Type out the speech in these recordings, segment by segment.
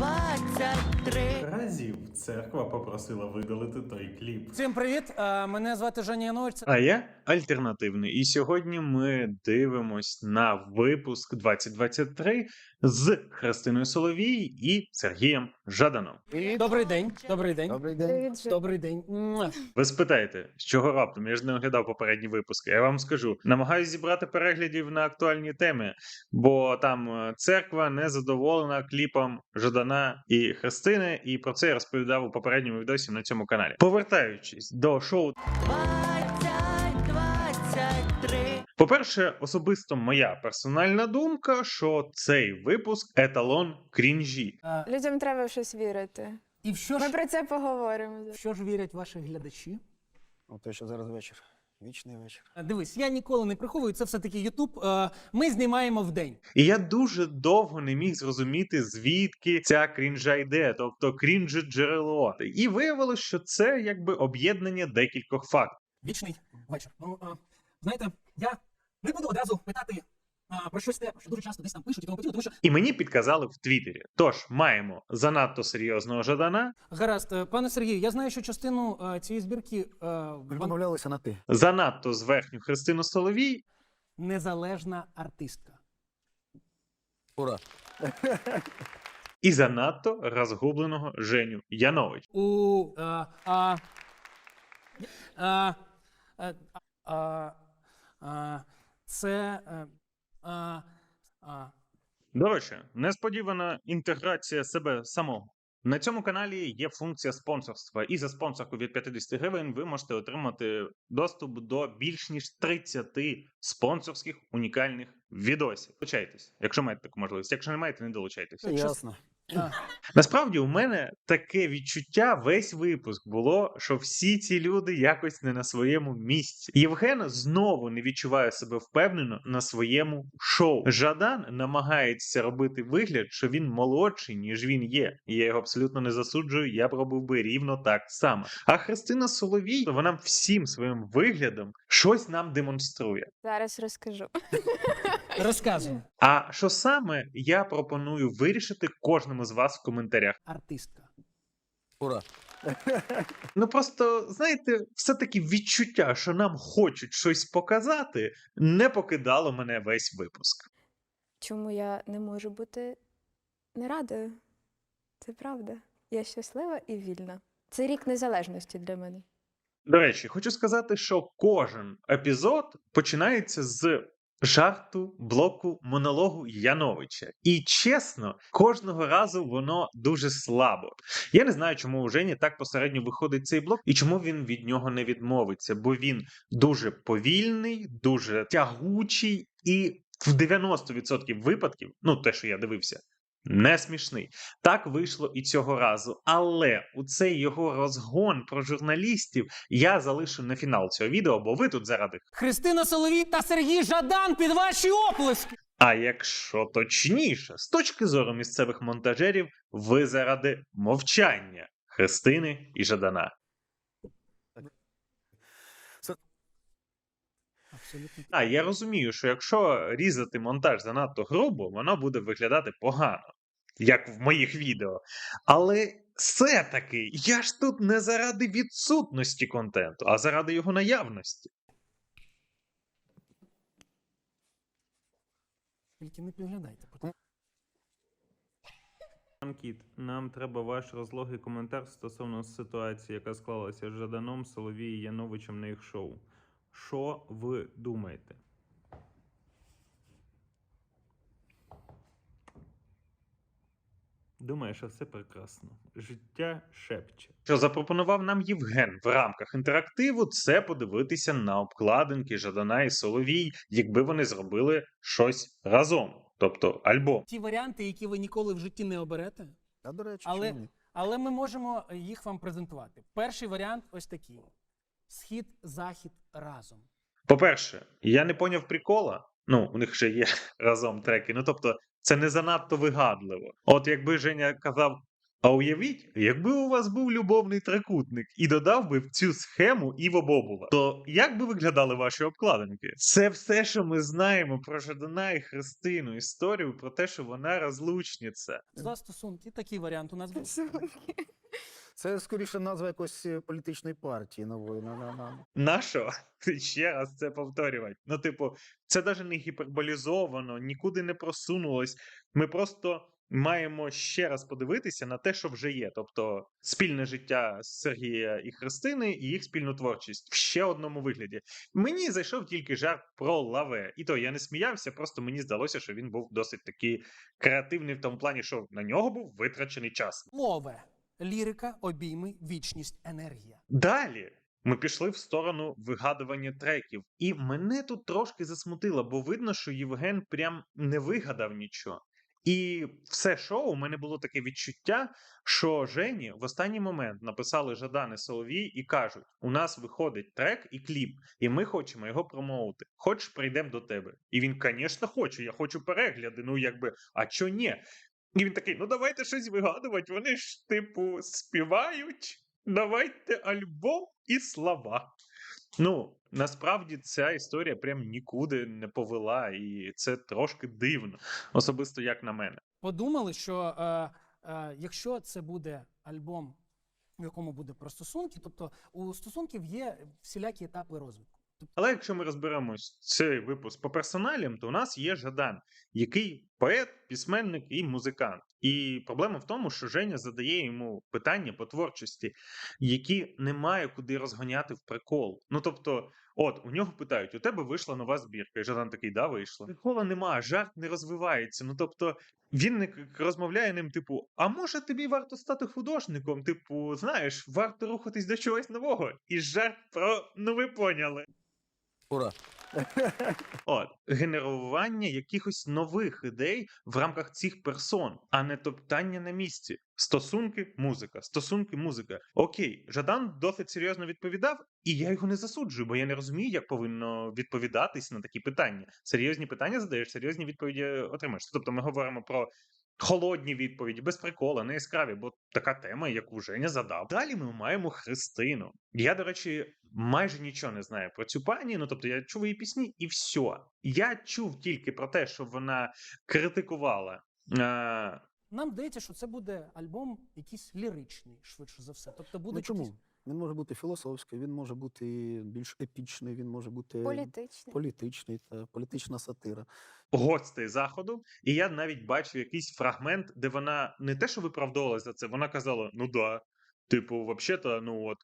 23 Разів церква попросила видалити той кліп. Всім привіт! Е, Мене звати Женя Янович. А я альтернативний. І сьогодні ми дивимось на випуск 2023 з Христиною Соловій і Сергієм Жаданом. Добрий день. Добрий день. Добрий день. Добрий день. Ви спитаєте, з чого раптом? Я ж не оглядав попередні випуски. Я вам скажу: намагаюсь зібрати переглядів на актуальні теми, бо там е, церква не задоволена кліпом Жадана і Христини, і про це я розповідав у попередньому відосі на цьому каналі. Повертаючись до шоу 23 По-перше, особисто моя персональна думка, що цей випуск еталон крінжі. Людям треба в щось вірити. І в що Ми ж, про це поговоримо. в що ж вірять ваші глядачі? О, те, що зараз вечір. Вічний вечір. Е, Дивись, я ніколи не приховую, це все-таки Ютуб. Е, Ми знімаємо в день. І я дуже довго не міг зрозуміти, звідки ця крінжа йде, тобто крінжі джерело. І виявилось, що це якби об'єднання декількох фактів. Вічний вечір. Ну, е, знаєте, я не буду одразу питати про щось те, про що дуже часто десь там пишуть і тому подібне, тому що І мені підказали в Твіттері. Тож маємо занадто серйозного Жадана, гаразд, е, пане Сергію, я знаю, що частину е, цієї збірки е, домовлялися на ти. занадто зверхню Христину Соловій, незалежна артистка. Ура! і занадто розгубленого Женю Янович. У е, а, а, а, а, а, це е, а, а, До речі, несподівана інтеграція себе самого. На цьому каналі є функція спонсорства, і за спонсорку від 50 гривень ви можете отримати доступ до більш ніж 30 спонсорських унікальних відосів. Долучайтесь, якщо маєте таку можливість. Якщо не маєте, не долучайтесь. Що- Ясно. Насправді, у мене таке відчуття весь випуск було, що всі ці люди якось не на своєму місці. Євген знову не відчуває себе впевнено на своєму шоу. Жадан намагається робити вигляд, що він молодший, ніж він є. І я його абсолютно не засуджую. Я б робив би рівно так само. А Христина Соловій, вона всім своїм виглядом щось нам демонструє. Зараз розкажу. Розказуй. А що саме я пропоную вирішити кожному з вас в коментарях. Артистка. Ура! Ну просто знаєте, все-таки відчуття, що нам хочуть щось показати, не покидало мене весь випуск. Чому я не можу бути не радою? Це правда. Я щаслива і вільна. Це рік незалежності для мене. До речі, хочу сказати, що кожен епізод починається з жарту, блоку, монологу Яновича. І чесно, кожного разу воно дуже слабо. Я не знаю, чому у Жені так посередньо виходить цей блок і чому він від нього не відмовиться, бо він дуже повільний, дуже тягучий і в 90% випадків, ну те, що я дивився. Не смішний. Так вийшло і цього разу. Але у цей його розгон про журналістів я залишу на фінал цього відео, бо ви тут заради. Христина Соловій та Сергій Жадан під ваші оплески. А якщо точніше, з точки зору місцевих монтажерів, ви заради мовчання Христини і Жадана. Абсолютно. А я розумію, що якщо різати монтаж занадто грубо, воно буде виглядати погано, як в моїх відео. Але все-таки я ж тут не заради відсутності контенту, а заради його наявності. Тільки не підглядайте. Анкіт, нам треба ваш розлогий коментар стосовно ситуації, яка склалася з Жаданом, Соловій і Яновичем на їх шоу. Що ви думаєте? Думаю, що все прекрасно. Життя шепче. Що запропонував нам Євген в рамках інтерактиву, це подивитися на обкладинки Жадана і Соловій, якби вони зробили щось разом, тобто альбом. Ті варіанти, які ви ніколи в житті не оберете, А до речі, Але- чому ні? але ми можемо їх вам презентувати. Перший варіант ось такий: схід, захід разом. По-перше, я не поняв прикола. Ну, у них ще є разом треки. Ну тобто, це не занадто вигадливо. От якби Женя казав А уявіть, якби у вас був любовний трикутник і додав би в цю схему Іво Бобула, то як би виглядали ваші обкладинки? Це все, що ми знаємо про Жадана і Христину, історію про те, що вона розлучниця. За стосунки, такий варіант у нас був. Це скоріше назва якоїсь е, політичної партії нової. На, на, на. Нащо ще раз це повторювати? Ну, типу, це навіть не гіперболізовано, нікуди не просунулось. Ми просто маємо ще раз подивитися на те, що вже є. Тобто спільне життя Сергія і Христини і їх спільну творчість в ще одному вигляді. Мені зайшов тільки жарт про лаве. І то я не сміявся, просто мені здалося, що він був досить такий креативний в тому плані, що на нього був витрачений час. Лове. Лірика, обійми, вічність, енергія. Далі ми пішли в сторону вигадування треків, і мене тут трошки засмутило, бо видно, що Євген прям не вигадав нічого. І все шоу у мене було таке відчуття, що Жені в останній момент написали Жадан і Соловій і кажуть: у нас виходить трек і кліп, і ми хочемо його промоути. Хочеш, прийдемо до тебе. І він, звісно, хоче, я хочу перегляди. Ну якби, а чо ні? І він такий: ну давайте щось вигадувати. Вони ж, типу, співають. Давайте альбом і слова. Ну, насправді ця історія прям нікуди не повела, і це трошки дивно, особисто як на мене. Подумали, що е, е, якщо це буде альбом, в якому буде про стосунки, тобто у стосунків є всілякі етапи розвитку. Але якщо ми розберемось цей випуск по персоналям, то у нас є Жадан, який поет, письменник і музикант. І проблема в тому, що Женя задає йому питання по творчості, які немає куди розганяти в прикол. Ну тобто, от у нього питають: у тебе вийшла нова збірка, і Жадан такий, да, вийшла. Прикола нема, жарт не розвивається. Ну тобто. Він розмовляє ним, типу, а може тобі варто стати художником? Типу, знаєш, варто рухатись до чогось нового. І жарт про ну ви поняли. Ура! От генерування якихось нових ідей в рамках цих персон, а не топтання на місці. Стосунки, музика, стосунки, музика. Окей, Жадан досить серйозно відповідав, і я його не засуджую, бо я не розумію, як повинно відповідатись на такі питання. Серйозні питання задаєш, серйозні відповіді отримаєш. Тобто, ми говоримо про. Холодні відповіді, без прикола, не яскраві, бо така тема, яку Женя задав. Далі ми маємо Христину. Я, до речі, майже нічого не знаю про цю пані. Ну тобто, я чув її пісні, і все. Я чув тільки про те, що вона критикувала. Е- Нам здається, що це буде альбом якийсь ліричний, швидше за все. Тобто буде Ну чому? якийсь- Він може бути філософський, він може бути більш епічний, він може бути Політичний. політичний та політична сатира. гостей заходу, і я навіть бачив якийсь фрагмент, де вона не те, що виправдовувалася за це, вона казала: ну да, типу, взагалі-то, ну от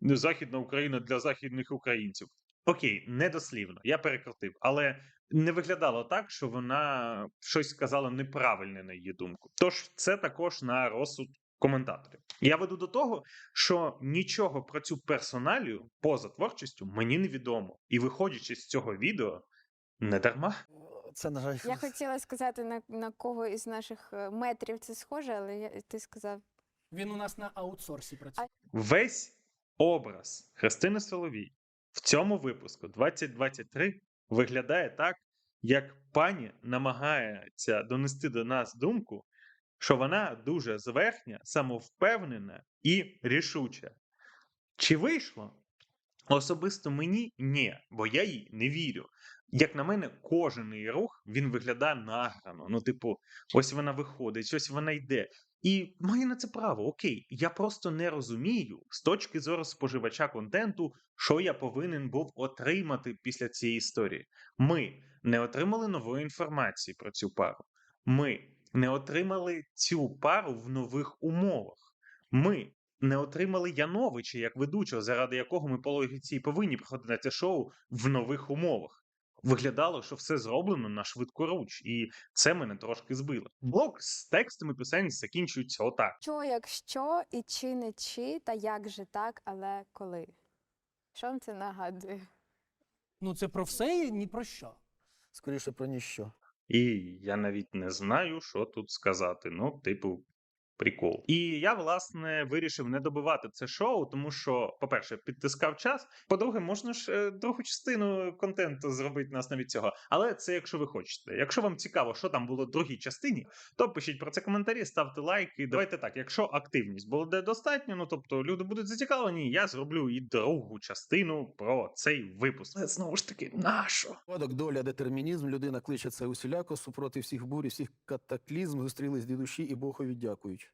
Західна Україна для західних українців. Окей, недослівно, я перекрутив, але не виглядало так, що вона щось сказала неправильне на її думку. Тож це також на розсуд коментаторів. Я веду до того, що нічого про цю персоналію поза творчістю мені не відомо. І виходячи з цього відео, не дарма. Це, на жаль, Я хотіла сказати, на, на кого із наших е, метрів це схоже, але я, ти сказав. Він у нас на аутсорсі працює. Весь образ Христини Соловій в цьому випуску 2023 виглядає так, як пані намагається донести до нас думку, що вона дуже зверхня, самовпевнена і рішуча. Чи вийшло? Особисто мені ні, бо я їй не вірю. Як на мене, кожен її рух він виглядає награно. Ну, типу, ось вона виходить, ось вона йде. І має на це право. Окей, я просто не розумію з точки зору споживача контенту, що я повинен був отримати після цієї історії. Ми не отримали нової інформації про цю пару. Ми не отримали цю пару в нових умовах. Ми не отримали Яновича як ведучого, заради якого ми по логіці повинні приходити на це шоу в нових умовах. Виглядало, що все зроблено на швидкоруч, і це мене трошки збило. Блок з текстами писань закінчується отак. Що, якщо, і чи не чи, та як же так, але коли? Що вам це нагадує? Ну це про все і ні про що. скоріше про ніщо. І я навіть не знаю, що тут сказати. Ну, типу, прикол. І я, власне, вирішив не добивати це шоу, тому що, по-перше, підтискав час. По-друге, можна ж е, другу частину контенту зробити на основі цього. Але це якщо ви хочете. Якщо вам цікаво, що там було в другій частині, то пишіть про це коментарі, ставте лайки. Давайте так, якщо активність буде достатньо, ну тобто люди будуть зацікавлені, я зроблю і другу частину про цей випуск. Але знову ж таки, нащо? Випадок, доля, детермінізм, людина кличе це усіляко, супроти всіх бурь, всіх катаклізм, зустрілись дві душі і Богові дякують.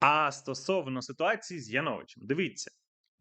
А стосовно ситуації з Яновичем, дивіться,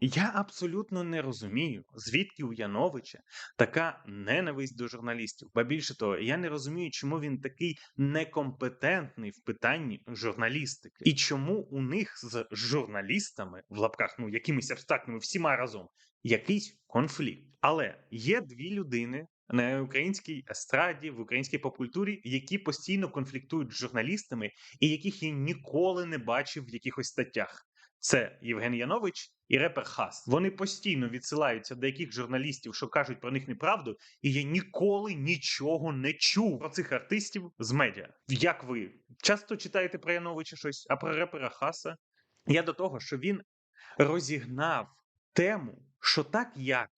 я абсолютно не розумію, звідки у Яновича така ненависть до журналістів. Ба більше того, я не розумію, чому він такий некомпетентний в питанні журналістики, і чому у них з журналістами в лапках, ну якимись абстрактними всіма разом, якийсь конфлікт. Але є дві людини. На українській естраді, в українській попкультурі, які постійно конфліктують з журналістами, і яких я ніколи не бачив в якихось статтях. Це Євген Янович і репер Хас. Вони постійно відсилаються до яких журналістів, що кажуть про них неправду, і я ніколи нічого не чув про цих артистів з медіа. Як ви часто читаєте про Яновича щось, а про репера Хаса? Я до того, що він розігнав тему, що так як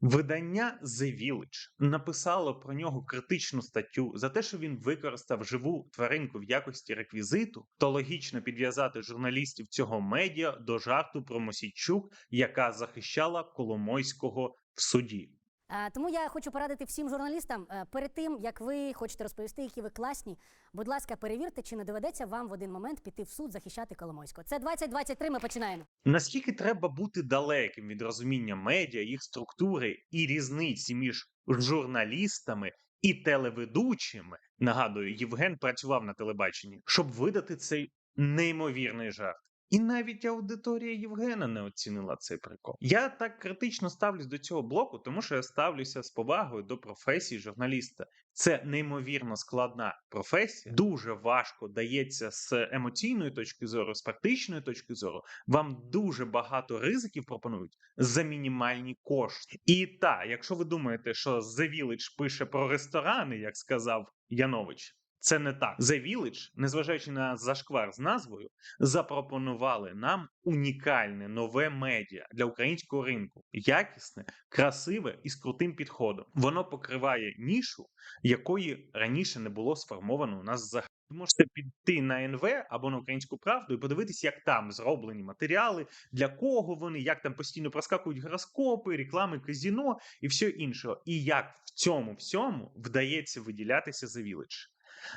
Видання The Village написало про нього критичну статтю за те, що він використав живу тваринку в якості реквізиту, то логічно підв'язати журналістів цього медіа до жарту про Мосійчук, яка захищала Коломойського в суді. Е, Тому я хочу порадити всім журналістам е, перед тим, як ви хочете розповісти, які ви класні. Будь ласка, перевірте, чи не доведеться вам в один момент піти в суд захищати Коломойського. Це 2023, Ми починаємо. Наскільки треба бути далеким від розуміння медіа, їх структури і різниці між журналістами і телеведучими? Нагадую, Євген працював на телебаченні, щоб видати цей неймовірний жарт. І навіть аудиторія Євгена не оцінила цей прикол. Я так критично ставлюсь до цього блоку, тому що я ставлюся з повагою до професії журналіста. Це неймовірно складна професія, дуже важко дається з емоційної точки зору, з практичної точки зору. Вам дуже багато ризиків пропонують за мінімальні кошти. І так, якщо ви думаєте, що The Village пише про ресторани, як сказав Янович. Це не так. The Village, незважаючи на зашквар з назвою, запропонували нам унікальне нове медіа для українського ринку, якісне, красиве і з крутим підходом. Воно покриває нішу, якої раніше не було сформовано у нас взагалі. Ви можете піти на НВ або на українську правду і подивитись, як там зроблені матеріали, для кого вони, як там постійно проскакують гороскопи, реклами казіно і все інше. І як в цьому всьому вдається виділятися за Village.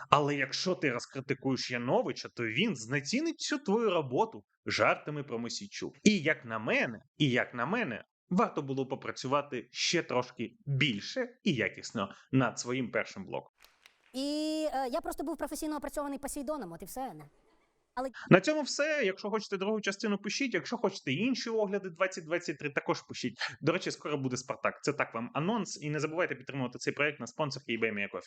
Але якщо ти розкритикуєш Яновича, то він знецінить всю твою роботу жартами про Мосійчук. І як на мене, і як на мене, варто було попрацювати ще трошки більше і якісно над своїм першим блоком. І е, я просто був професійно опрацьований Посейдоном, от і все. Ну. На цьому все. Якщо хочете другу частину, пишіть. Якщо хочете інші огляди 2023, також пишіть. До речі, скоро буде Спартак. Це так вам анонс. І не забувайте підтримувати цей проект на eBay Coffee.